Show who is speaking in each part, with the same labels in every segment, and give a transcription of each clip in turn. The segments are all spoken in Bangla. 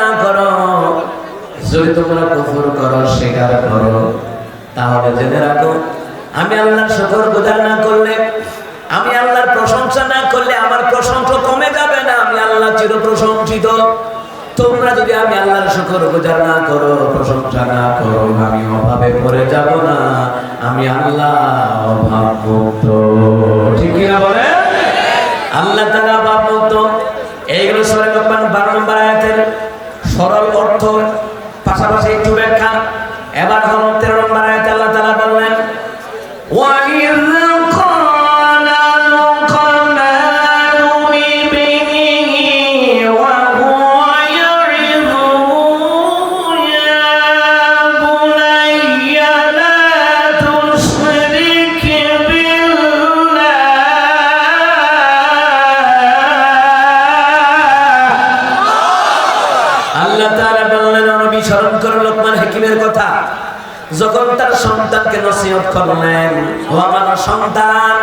Speaker 1: না করো। যদি তোমরা কুফর করো স্বীকার করো, তাহলে জেনে রাখো, আমি আল্লাহর শুকর গুজার না করলে, আমি আল্লাহর প্রশংসা না করলে আমার প্রশংসা কমে যাবে না, আমি আল্লাহ চির প্রশংসিত তোমরা যদি আমি আল্লাহর শুকর গুজার না করো, প্রশংসা না করো, আমি অভাবে পড়ে যাব না, আমি আল্লাহ অভাব ঠিক কিনা বলে আল্লাহ তাআলা অভাব মুক্ত এইগুলো লোকমান 12 নম্বর আয়াতের সরল অর্থ পাশাপাশি সন্তানকে নসিহত করলেন। ও আমার সন্তান,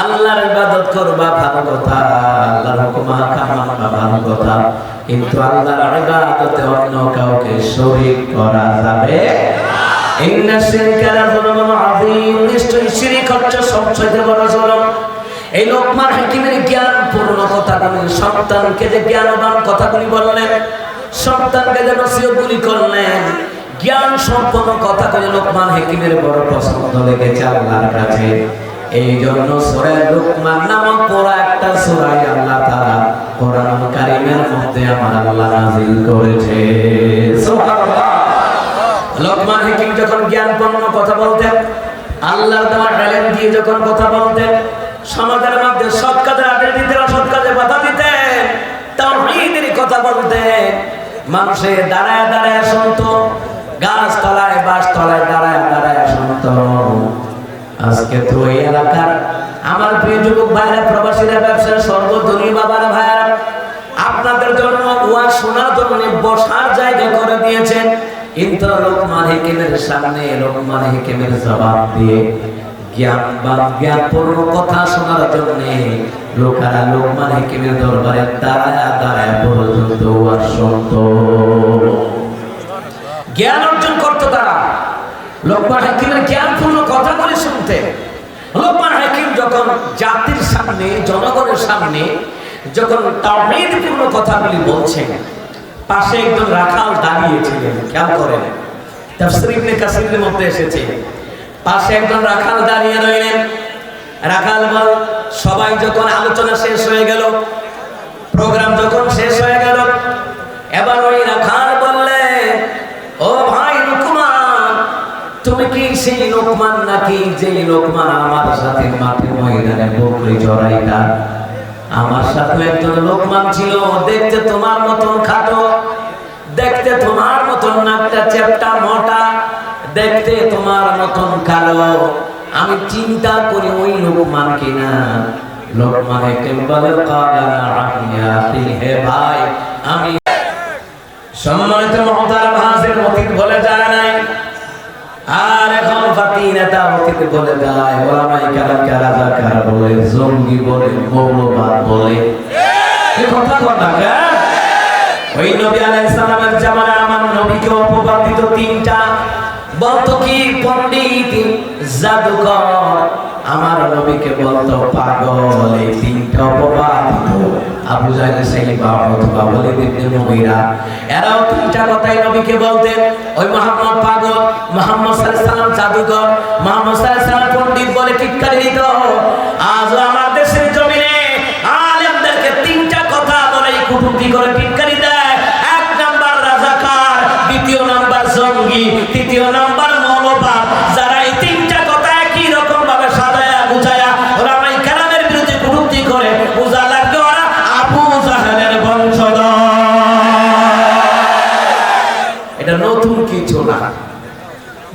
Speaker 1: আল্লাহর ইবাদত করবা ভালো কথা, আল্লাহর হুকুম মানবা ভালো কথা, কিন্তু আল্লাহর ইবাদতে অন্য কাউকে শরীক করা যাবে ইন্না শিরকা লাযুলুমুন আযীম, নিশ্চয়ই শিরক হচ্ছে সবচেয়ে বড় জুলুম। এই লোকমান হাকিমের জ্ঞান, পূর্ণ কথাগুলি, সন্তানকে যে জ্ঞানবান কথাগুলি বললেন, সন্তানকে যে নসিহতগুলি করলেন জ্ঞান সম্পন্ন কথা করে লোকমান হাকিমের বড় পছন্দ লেগেছে আল্লাহর কাছে। এই জন্য সূরা লোকমান নামক পুরো একটা সূরাই আল্লাহ তাআলা কোরআন কারীমের মধ্যে আমার আল্লাহ নাযিল করেছে। লোকমান হাকিম যখন জ্ঞানপূর্ণ কথা বলতেন, আল্লাহর দেওয়া ট্যালেন্ট দিয়ে যখন কথা বলতেন, সমাজের মধ্যে সৎ কাজে আগে দিতেন, অসৎ কাজে বাধা দিতেন, তাওহীদের কথা বলতেন। মানুষের দাঁড়ায় দাঁড়ায় শুনতো গাছ তলায় বাস তলায় দাঁড়ায় দাঁড়ায় শুনতো আজকে তো এই এলাকার আমার প্রিয় যুবক ভাইরা, প্রবাসীরা ব্যবসার সর্বধনী বাবার ভাইরা আপনাদের জন্য ওয়া শোনার বসার জায়গা করে দিয়েছেন। কিন্তু লোকমান হিকিমের সামনে লোকমান হিকিমের জবাব দিয়ে জ্ঞান বা জ্ঞানপূর্ণ কথা শোনার জন্য লোকেরা লোকমান হিকিমের দরবারে দাঁড়ায় দাঁড়ায় পর্যন্ত ওয়াজ শুনতো। জ্ঞান অর্জন করতো তারা। লোকমান হাকিমের জ্ঞানপূর্ণ কথাগুলি শুনতে। লোকমান হাকিম যখন জাতির সামনে, জনগণের সামনে যখন তাওহীদপূর্ণ কথাগুলি বলছেন, পাশে একজন রাখাল দাঁড়িয়েছিলেন, খেয়াল করেন। তাফসীর ইবনে কাসিরের মধ্যে এসেছে। পাশে একজন রাখাল দাঁড়িয়ে রইলেন। রাখাল বল, সবাই যখন আলোচনা শেষ হয়ে গেল, প্রোগ্রাম যখন শেষ হয়ে গেল এবার ওই রাখাল বললেন ও ভাই লোকমান তুমি কি সেই লোকমান নাকি যে লোকমান আমার সাথে মাঠে ময়দানে বকরি জড়াইতা? আমার সাথে একজন লোকমান ছিল দেখতে তোমার মতন খাটো, দেখতে তোমার মতন নাকটা চ্যাপটা মোটা, দেখতে তোমার মতন কালো। আমি চিন্তা করি ওই লোকমান কিনা। লোকমানে কেবল হে ভাই, আমি সম্মানিত মহতার হাজির অতীত বলে যায় নাই। আর এখন ফাতি নেতা অতীতে বলে যায় ওলামাই কারা কারা কারা বলে, জঙ্গি বলে, মৌলবাদ বলে। কথা কথা ওই নবী আলাইহিস সালামের জামানায় আমার নবীকে অপবাদ তিনটা। বলতো কি? পণ্ডিত, জাদুকর আমার নবীকে বলতো, পাগল, এই তিনটা অপবাদ আবু জাহেল সাইবা অথবা ওয়ালিদ ইবনে মুগীরা, এরাও তিনটা কথাই নবীকে বলতেন। ওই মুহাম্মদ পাগল, মুহাম্মদ সাল্লাল্লাহু আলাইহি সাল্লাম জাদুকর মুহাম্মদ সাল্লাল্লাহু আলাইহি সাল্লাম পণ্ডিত বলে টিটকারি দিত। আজও আমার দেশের জমিনে আলেমদেরকে তিনটা কথা বলে কুটুম্বি করে টিটকারি দেয়। এক নাম্বার রাজাকার, দ্বিতীয় নাম্বার জঙ্গি, তৃতীয় নাম্বার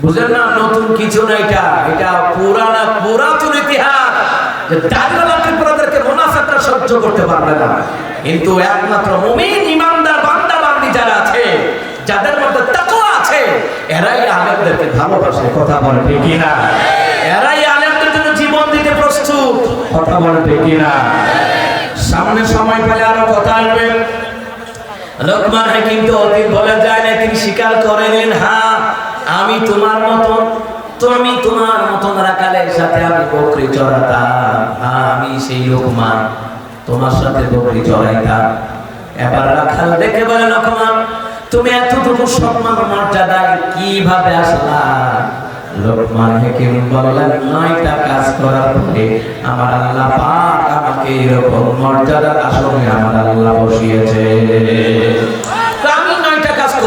Speaker 1: বুঝলেন না? নতুন কিছু না এটা। এটা পুরানা, পুরাতন ইতিহাস। যে দাড়িওয়ালা ত্রিপুরাদেরকে মুনাফেকরা সহ্য করতে পারবে না। কিন্তু একমাত্র মুমিন, ইমানদার, বান্দা, বান্দি যারা আছে, যাদের মধ্যে তাকওয়া আছে, এরাই আলেমদেরকে ভালোবাসে। কথা বলে ঠিক না এরাই আলেমদের জন্য জীবন দিতে প্রস্তুত। কথা বলে ঠিক না সামনে সময় পেলে আরও কথা আসবে। লোকমান হাকিম তো অতীত বলে যায় না তিনি স্বীকার করে নিলেন হ্যাঁ আমি তোমার মতন, তুমি তোমার মতন রাখালের সাথে আমি বকরি চড়াতাম। আমি সেই লোকমান, তোমার সাথে বকরি চড়াইতাম। এবার রাখাল দেখে বলে, লোকমান, তুমি এতটুকু সম্মান মর্যাদায় কীভাবে আসলা? লোকমান হাকিম বললেন, নয়টা কাজ করার পরে আমার আল্লাহ পাক আমাকে এরকম মর্যাদার আসনে আমার আল্লাহ বসিয়েছে।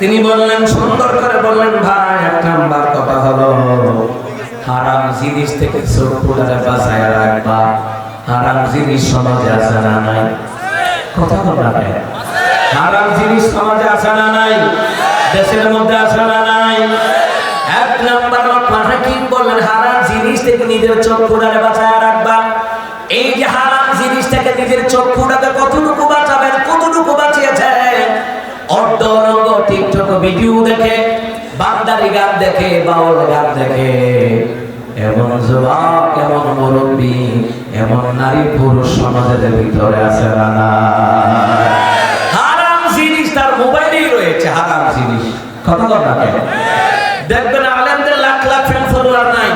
Speaker 1: তিনি বললেন, সুন্দর করে বললেন, ভাই, এক নাম্বার কথা হলো, হারাম জিনিস থেকে চোখ পুরারে বাঁচায় রাখবা। হারাম জিনিস সমাজে আছে না নাই? কথা বলা হারাম জিনিস সমাজে আছে না নাই? দেশের মধ্যে আছে না নাই? এক নাম্বার হাকিম বললেন, হারাম জিনিস থেকে নিজের চোখ ভিডিও দেখে বাগদারি গান দেখে, বাউল গান দেখে। এমন যুবক, এমন মুরব্বী, এমন নারী পুরুষ সমাজের ভিতরে আছে না হারাম জিনিস তার মোবাইলেই রয়েছে, হারাম জিনিস। কথা কথা দেখবেন আলেমদের লাখ লাখ ফ্যান ফলোয়ার নাই।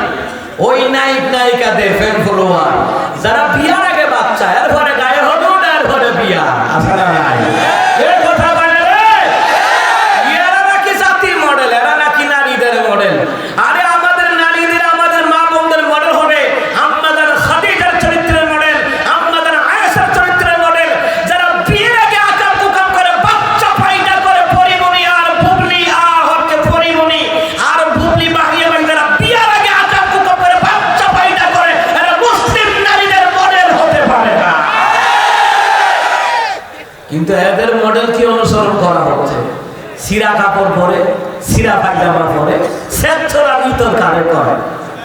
Speaker 1: ওই নায়ক, নায়িকাদের ফ্যান ফলোয়ার যারা বিয়ার আগে বাচ্চা, এরপরে গায়ে হলুদ, এরপরে বিয়া।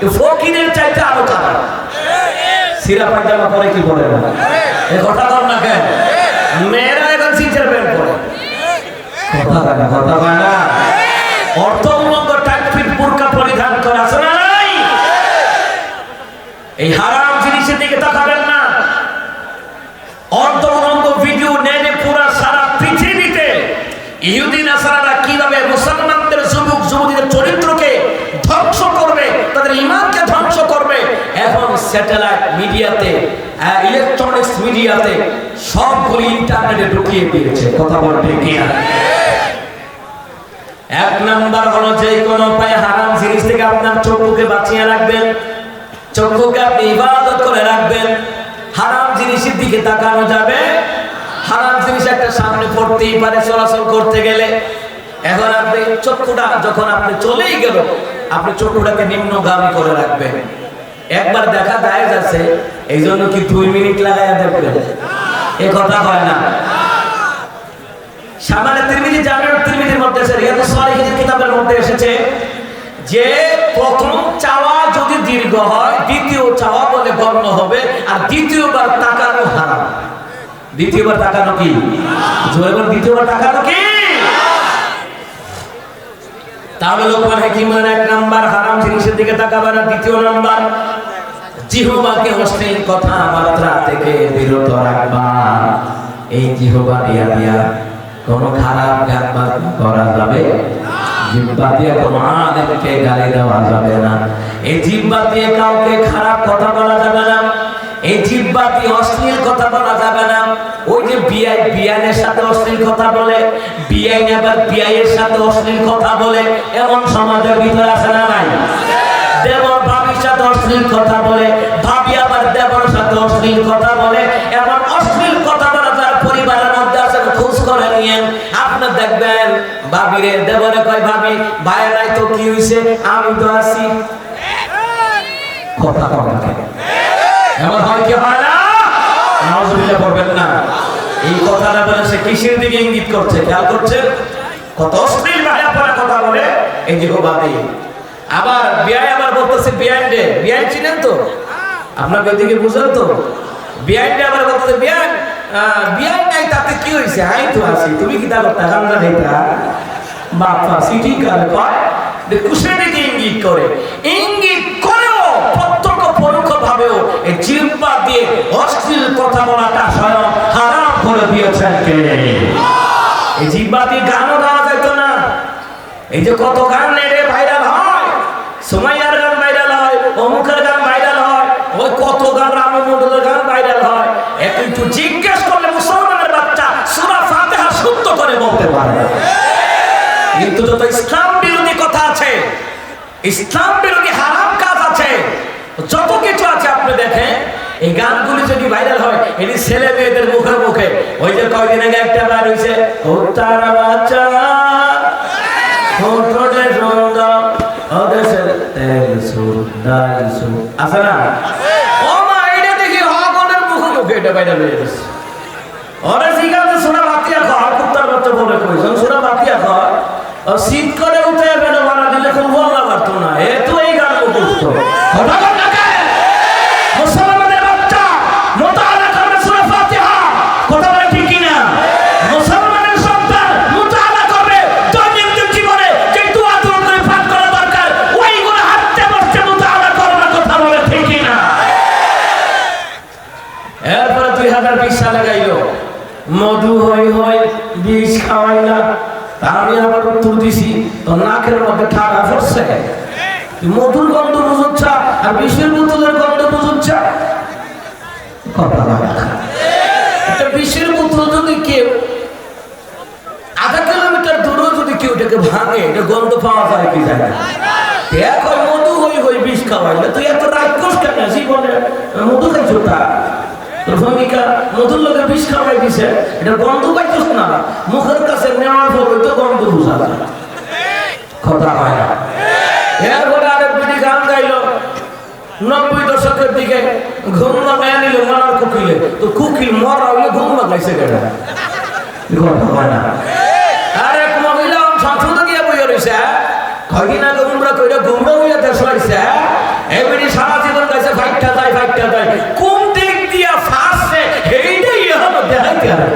Speaker 1: ফকিরের চাইতে আরও সিরা পরে কি না কথা না কেন? মেয়েরা এখন সিচার পরে। কথা কথা পরিধান করা আছে না এই হারাম জিনিসের দিকে তাকাবেন না অর্ধরঙ্গ ভিডিও নেনে পুরা সারা পৃথিবীতে ইহুদি নাসারারা কীভাবে মুসলমানদের যুবক যুবতীদের চরিত্রকে ধ্বংস করবে তাদের ইমানকে ধ্বংস করবে এখন স্যাটেলাইট মিডিয়াতে ইলেকট্রনিক্স মিডিয়াতে সবগুলি ইন্টারনেটে ঢুকিয়ে দিয়েছে। কথা বলতে না? এক নাম্বার হলো যে কোনো উপায়ে হারাম জিনিস থেকে আপনার চক্ষুকে বাঁচিয়ে রাখবেন। চক্ষুকে আপনি ইবাদত করে রাখবেন। হারাম জিনিসের দিকে তাকানো যাবে। হারাম জিনিস একটা সামনে পড়তেই পারে চলাচল করতে গেলে। এখন আপনি চক্ষুটা যখন আপনি চলেই গেল, আপনি চক্ষুটাকে নিম্নগামী করে রাখবেন। একবার দেখা যায় যাচ্ছে এই জন্য কি দুই মিনিট লাগাইয়া দেখবেন? এ কথা হয় না। সামান্য তিরমিজি জামিউর তিরমিজির মধ্যে এসে, রিয়াদুস সালিহিনের কিতাবের মধ্যে এসেছে যে প্রথম চাওয়া যদি দীর্ঘ হয়, দ্বিতীয় চাওয়া বলে গণ্য হবে, আর দ্বিতীয়বার তাকানো হারাম। দ্বিতীয়বার তাকানো কি? দ্বিতীয়বার তাকানো কি? তাহলে লোকমান হাকিমের এক নাম্বার, হারাম জিনিসের দিকে তাকাবে না, দ্বিতীয় নাম্বার, জিহবাকে অশ্লীল কথাবার্তা থেকে বিরত রাখবা। এই জিহবা দিয়া দিয়া কোন খারাপ গান করা যাবে? জিব্বা দিয়ে কোনো আলেমকে গালি দেওয়া যাবে না। এই জিব্বা দিয়ে কাউকে খারাপ কথা বলা যাবে না। এই জিব্বা দিয়ে অশ্লীল কথা বলা যাবে না। ওই যে বিআই বিআইনের সাথে অশ্লীল কথা বলে, বিআই আবার বিআইয়ের সাথে অশ্লীল কথা বলে, এমন সমাজের ভিতরে আছে না নাই? দেবর ভাবির সাথে অশ্লীল কথা বলে, ভাবি আবার দেবর সাথে অশ্লীল কথা বলে, এমন অশ্লীল কথা বলা যার পরিবারের মধ্যে আছে, খোঁজ করে নিয়েন। আপনি দেখবেন, ভাবিরে, দেবরে কয়, ভাবি ভাইয়ের নাই তো কি হইছে? আমি তো আছি। কথা কম এমন হয় কি হয় না? নজরুলে পড়বেন না। এই কথাটা বলে সে কিসের দিকে ইঙ্গিত করছে? খেয়াল করছে কত অশ্লীল পড়া কথা বলে। এই যে বাদে আবার বিয়াই আবার বলতেছে বিয়াই রে। বিয়াই চিনেন তো? আপনার ওইদিকে তো। বিয়াইটা আবার বলতেছে বিয়াই বিয়াই নাই, তাতে কি হয়েছে আই তো আছি। তুমি কি কয়? ইঙ্গিত করে। ইঙ্গিত জিহ্বা দিয়ে অশ্লীল কথা বলাটা স্বয়ং হারাম করে দিয়েছেন কে? এই জিহ্বা দিয়ে গানও গাওয়া যাইতো না। এই যে কত গান নেড়ে ভাইরাল হয়। সুমাইয়ার গান ভাইরাল হয়, অমুকের গান ভাইরাল হয়, ওই কত গান রাম গান ভাইরাল হয়। একটু জিজ্ঞেস করলে মুসলমানের বাচ্চা সুরা ফাতেহা শুদ্ধ করে বলতে পারে। কিন্তু যত ইসলাম বিরোধী কথা আছে, ইসলাম বিরোধী হারাম কাজ আছে যত কিছু আছে আপনি দেখেন, এই গানগুলি যদি ভাইরাল হয়, এটি ছেলে মেয়েদের মুখে মুখে। ওই যে কয়দিন আগে একটা বার হয়েছে তারা বাচ্চা আছে মুখে মুখে এটা ভাইরাল সোনা শীত উঠে বেড়ে মারা বললা পারতো না এ তো এই গান মুখস্থ। মধু হই হই বিষ খাওয়াই না আমি আবার উত্তর দিছি নাকের মধ্যে ঠাডা পড়ছে। মধুর গন্ধ বুঝুচ্ছা, আর বিষের বোতলের গন্ধ বুঝুচ্ছা। কথা বলা একটা বিষের বোতল যদি কেউ, আধা কিলোমিটার দূরেও যদি কেউ এটাকে ভাঙে, এটা গন্ধ পাওয়া যায় কি যায় না? দেখ ওই মধু, হই হই বিষ খাওয়াইলে। তুই এত রাক্ষস কেন জীবনে? মধু খাইছো তা? তোর ভূমিকা, মধুর লোকে বিষ খাওয়াই দিছে, এটা গন্ধ পাইছিস না। মুখের কাছে নেওয়ার পর তো গন্ধ বুঝা যায়। কথা হয় না। এরপরে আরেক বিধি গান গাইলো। নব্বই দশকের দিকে ঘুম লাগাই নিল মনার কুকিলে। তো কুকিল মরা হইলে ঘুম লাগাইছে কেন? কথা হয় না। আর এক মহিলা সংসদে গিয়ে বইয়া রয়েছে কয়দিন আগে উমরা কইরা গুমরা হইয়া দেশ হইছে এবারে সারা জীবন গাইছে, ফাইটটা যায় ফাইটটা যায় কোন দিক দিয়া ফাঁসছে এইটাই হলো দেখাইতে হবে।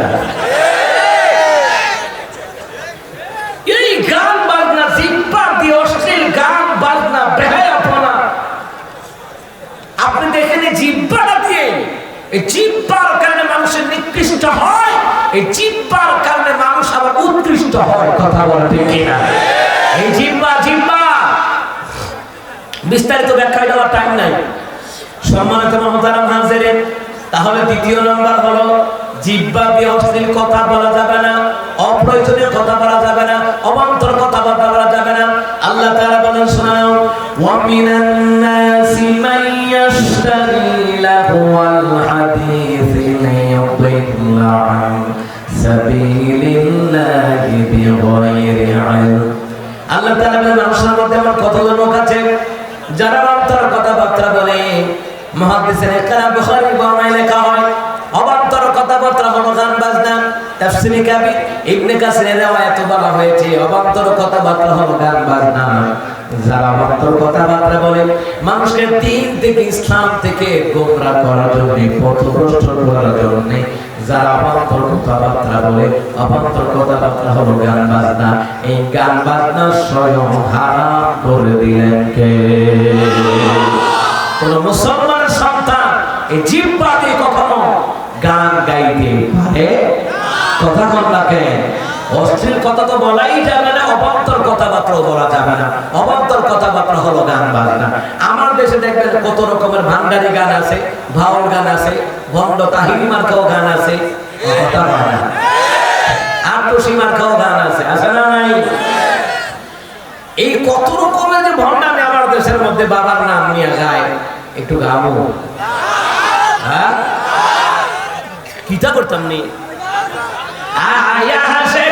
Speaker 1: এই জিব্বার কারণে মানুষের নিকৃষ্ট হয়, এই জিব্বার কারণে মানুষ আবার উৎকৃষ্ট হয়, কথা বলা ঠিক কিনা? এই জিব্বা জিব্বা বিস্তারিত ব্যাখ্যা দেওয়ার টাইম নাই। সম্মানিত মহতারাম হাজিরেন, তাহলে দ্বিতীয় নম্বর হলো জিব্বা দিয়ে অশ্লীল কথা বলা যাবে না, অপ্রয়োজনীয় কথা বলা যাবে না, অবান্তর কথা বলা যাবে না। আল্লাহ তাআলা বলেন, শোনাও সাবিলিল্লাহি বিগাইরি ইলম আল্লাহ তাআলা বলেন, মানুষের মধ্যে আমার কতজন লোক আছে, যারা অন্তর কথাবার্তা বলে, মহাদিসের একরা বুখারী বর্ণায় লেখা হয় তাফসীরে কাবি ইবনে কাসিরের রিওয়ায়াত বলা হয়েছে, অবান্তর কথাবার্তা হলো গান বাজনা যারা অবান্তর কথাবার্তা বলে, মানুষকে দিন থেকে ইসলাম থেকে গোমরা করার জন্য, পথভ্রষ্ট করার জন্য যারা অবান্তর কথাবার্তা বলে, অবান্তর কথাবার্তা হলো গান বাজনা এই গান বাজনা স্বয়ং হারাম করে দিলেন কে? কোন মুসলমানের সন্তান এই জিব্বা দিয়ে কখনো গান গাইতে পারে? কথা কন লাগে অশ্লীল কথা তো বলাই যাবে না, অবান্তর কথাবার্তাও বলা যাবে না। অবান্তর কথাবার্তা হলো গান বাজনা। আমার দেশে দেখবেন কত রকমের ভান্ডারি গান আছে, ভাওয়াল গান আছে, ভণ্ড তাহিনী মার্কাও গান আছে। কথা বলে মার্কাও গান আছে আছে না নাই? এই কত রকমের যে ভণ্ডামি আমার দেশের মধ্যে বাবার নাম নিয়ে গায় একটু গাবো হ্যাঁ? কিতা করতাম নি? 啊呀哈谁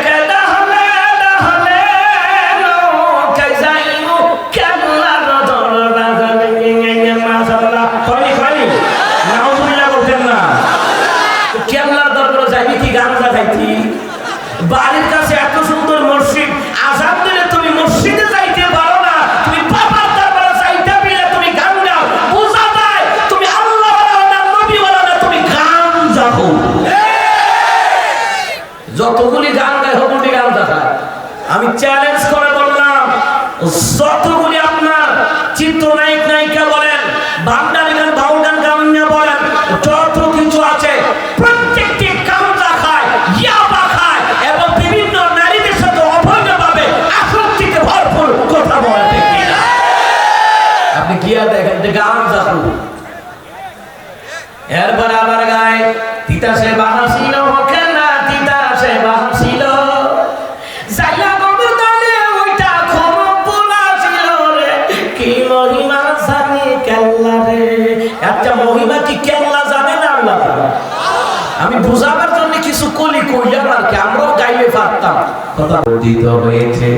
Speaker 1: বর্ধিত হয়েছে।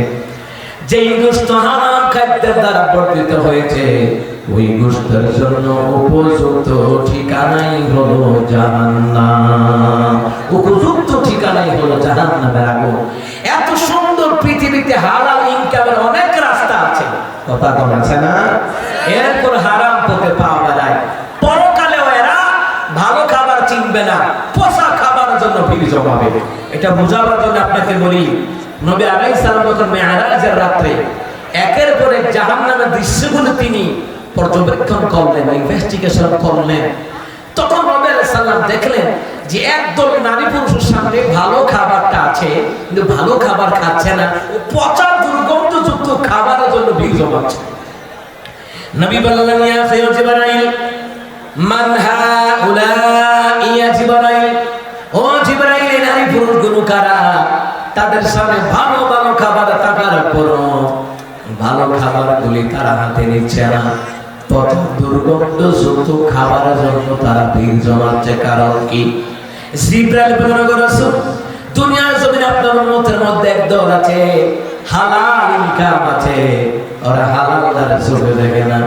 Speaker 1: যেই গোস্ত হারাম খাদ্যের দ্বারা বর্ধিত হয়েছে, ওই গোস্তের জন্য উপযুক্ত ঠিকানাই হলো জাহান্নাম। উপযুক্ত ঠিকানাই হলো জাহান্নামের আগুন এত সুন্দর পৃথিবীতে হালাল ইনকামের অনেক রাস্তা আছে। কথা কম আছে না? এরপর হারাম পথে পাওয়া যায় পরকালেও এরা ভালো খাবার চিনবে না পচা খাবার জন্য ভিড় জমাবে। এটা বোঝাবার জন্য আপনাকে বলি, নবী আলাইহিস সালাম যখন মেয়ারাজের রাত্রে একের পর এক জাহান্নামের দৃশ্যগুলো তিনি পর্যবেক্ষণ করলেন ইনভেস্টিগেশন করলেন। তখন নবী আলাইহিস সালাম দেখলেন যে একদল নারী পুরুষের সামনে ভালো খাবারটা আছে, কিন্তু ভালো খাবার খাচ্ছে না ও পচা দুর্গন্ধযুক্ত খাবারের জন্য ভিড় জমাচ্ছে। নবী বললেন, ইয়া সাইয়্যিদ জিবরাইল, মান হাউলাই ইয়া জিবরাইল ও জিবরাইল এই নারী পুরুষগুলো কারা? তাদের সামনে ভালো ভালো খাবার থাকার পরও ভালো খাবার গুলি তারা হাতে নিচ্ছে না। খাবারের জন্য তারা ভিড় জমাচ্ছে, কারণ কি? দুনিয়ার আপনার মধ্যে একদল আছে, হালাল ইনকাম আছে। ওরা হালাল না।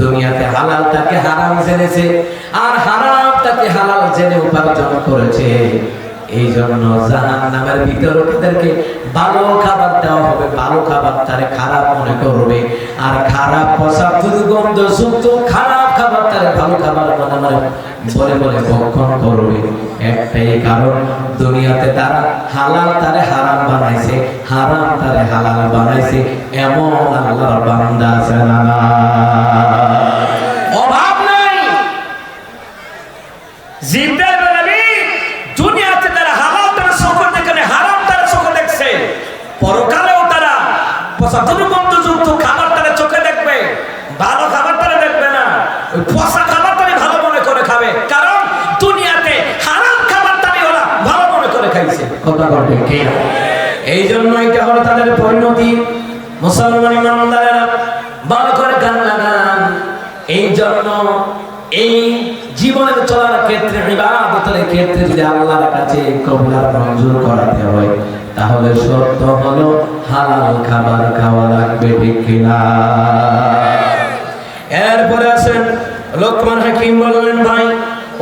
Speaker 1: দুনিয়াতে হারাম জেনেছে, আর হারামটাকে হালাল জেনে উপার্জন করেছে। এই জন্য জাহান নামের ভিতরে তাদেরকে ভালো খাবার দেওয়া হবে, ভালো খাবার তারে খারাপ মনে করবে। আর খারাপ পচা দুর্গন্ধ যুক্ত খারাপ খাবার তারে ভালো খাবার মনে মনে বলে বলে ভক্ষণ করবে। একটাই কারণ, দুনিয়াতে তারা হালাল তারে হারাম বানাইছে, হারাম তারে হালাল বানাইছে, এমন আল্লাহর বান্দা আছে না অভাব নাই জিব্রাইল বলে, "নবী, দুনিয়াতে তারা হালাল তারা চোখে দেখে নাই, হারাম তারা চোখে দেখছে পরকালেও তারা চোখে দেখবে, ভালো খাবার দেখবে না। ওই খাবার ভালো মনে করে খাবে। কারণ দুনিয়াতে হারাম খাবার তারা ভালো মনে করে এই জন্য এটা হলো তাদের পরিণতি। মুসলমান ইমানদারেরা ভালো করে এই জন্য এই জীবনের চলার ক্ষেত্রে, ইবাদতের ক্ষেত্রে যদি আল্লাহর কাছে কবুলার মঞ্জুর করাতে হয় তাহলে সত্য হলো হালাল খাবার খাওয়া লাগবে ঠিক কিনা? এরপরে আছেন লোকমান হাকিম বললেন, ভাই,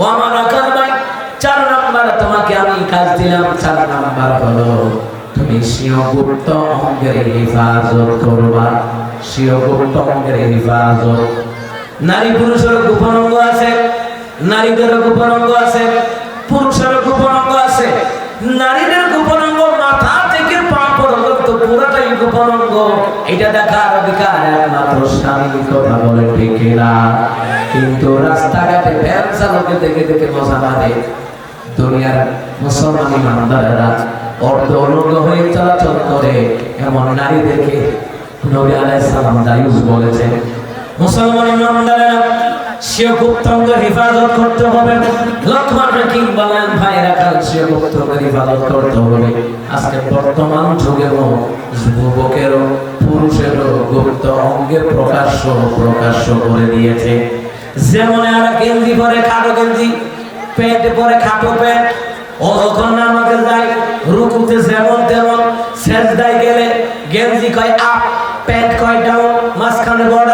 Speaker 1: ও আমার আকার ভাই, চার নাম্বার তোমাকে আমি কাজ দিলাম, চার নাম্বার হলো তুমি স্বীয় গুপ্ত অঙ্গের হেফাজত করবা। স্বীয় গুপ্ত অঙ্গের হেফাজত। নারী পুরুষের গোপন অঙ্গ আছে, নারীদের গোপন অঙ্গ আছে, পুরুষের গোপন অঙ্গ আছে, নারীদের এটা দেখার অধিকার একমাত্র স্বামী, কথা বলে ঠিক না কিন্তু রাস্তাঘাটে ভ্যান চালকে দেখে দেখে মজা মারে দুনিয়ার মুসলমান ইমানদারেরা অর্ধ অনুগ্রহ হয়ে চলাচল করে। এমন নারীদেরকে নবী আলাইহিস দায়ুস বলেছেন। মুসলমান ইমানদারেরা সে গুপ্তঙ্গের হেফাজত করতে হবে। লক্ষ্মণ হাকিম বলেন ভাই রাখাল সে গুপ্তঙ্গের হেফাজত করতে হবে। আজকে বর্তমান গুপ্ত প্রকাশ্য প্রকাশ্য করে দিয়েছে। যেমন আর গেঞ্জি পরে খাটো গেঞ্জি, প্যান্ট পরে, খাটো প্যান্ট ও যখন যায়, রুকুতে যেমন তেমন, সেজদায় গেলে গেঞ্জি কয় আপ, প্যান্ট কয় ডাউন, মাঝখানে বর্ডার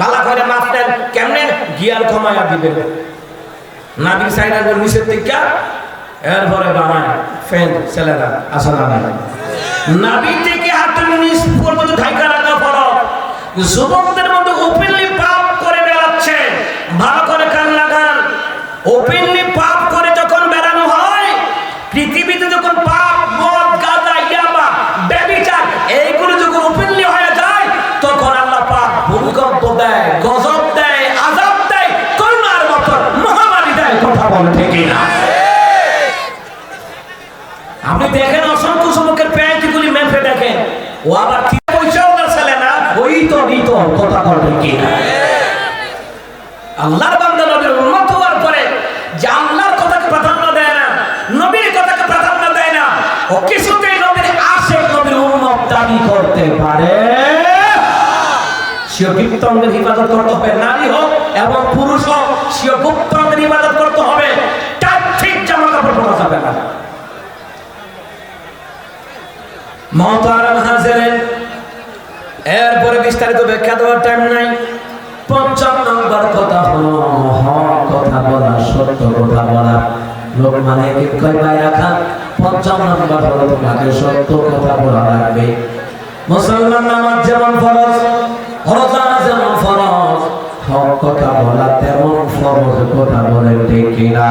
Speaker 1: ভালো করে দেন, কেমনে? গিয়ার কমায়া দিবেন নাবিক সাইডার করে নিচের দিকে এরপরে বানায় ফ্যান ছেলেরা, আসলে না নাবি থেকে হাতে নিচ পর্যন্ত ঢাকা রাখা পড়ো। যুবকদের মধ্যে ওপেনলি পাপ করে বেড়াচ্ছে। ভালো করে কান লাগান। ওপেনলি করতে নারী হোক এবং পুরুষ হোক গুপ্তাঙ্গের ইবাদত করতে হবে। তার ঠিক জামা কাপড় যাবে না। মহতারাম এরপরে বিস্তারিত ব্যাখ্যা দেওয়ার টাইম নাই। পঞ্চম নম্বর কথা হলো কথা বলা, সত্য কথা বলা। লোক মানে কয় পায় রাখা। পঞ্চম নম্বর হলো, তোমাকে সত্য কথা বলা লাগবে। মুসলমান নামাজ যেমন ফরজ রোজা ফরজ হক কথা বলা তেমন ফরজ কথা বলেন ঠিক কিনা?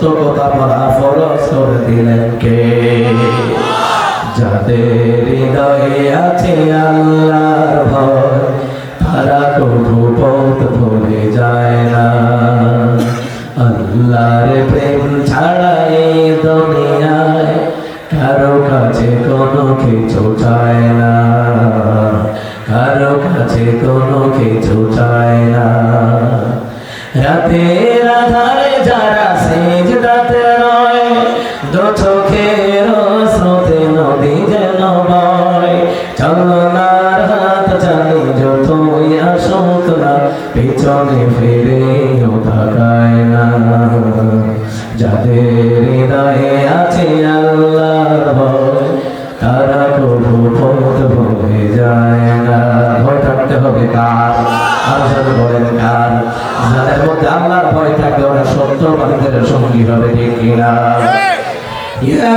Speaker 1: সত্য কথা বলা ফরজ দিলেন কে? যাদের হৃদয়ে আছে আল্লাহর ভয়, তারা কবু পথ ভুলে যায় না। আল্লাহর প্রেম ছাড়া এই দুনিয়ায় কারও কাছে কোনো কিছু চায় না। যাদের হৃদয়ে আছে আল্লাহর ভয় তারা কবু পথ ভুলে যায় না। ভয় থাকতে হবে কার? সাথে বলেন কার? যাদের মধ্যে আল্লাহর ভয় থাকে ওরা সত্যবাদীদের সঙ্গী হবে ঠিক কিনা? ইয়া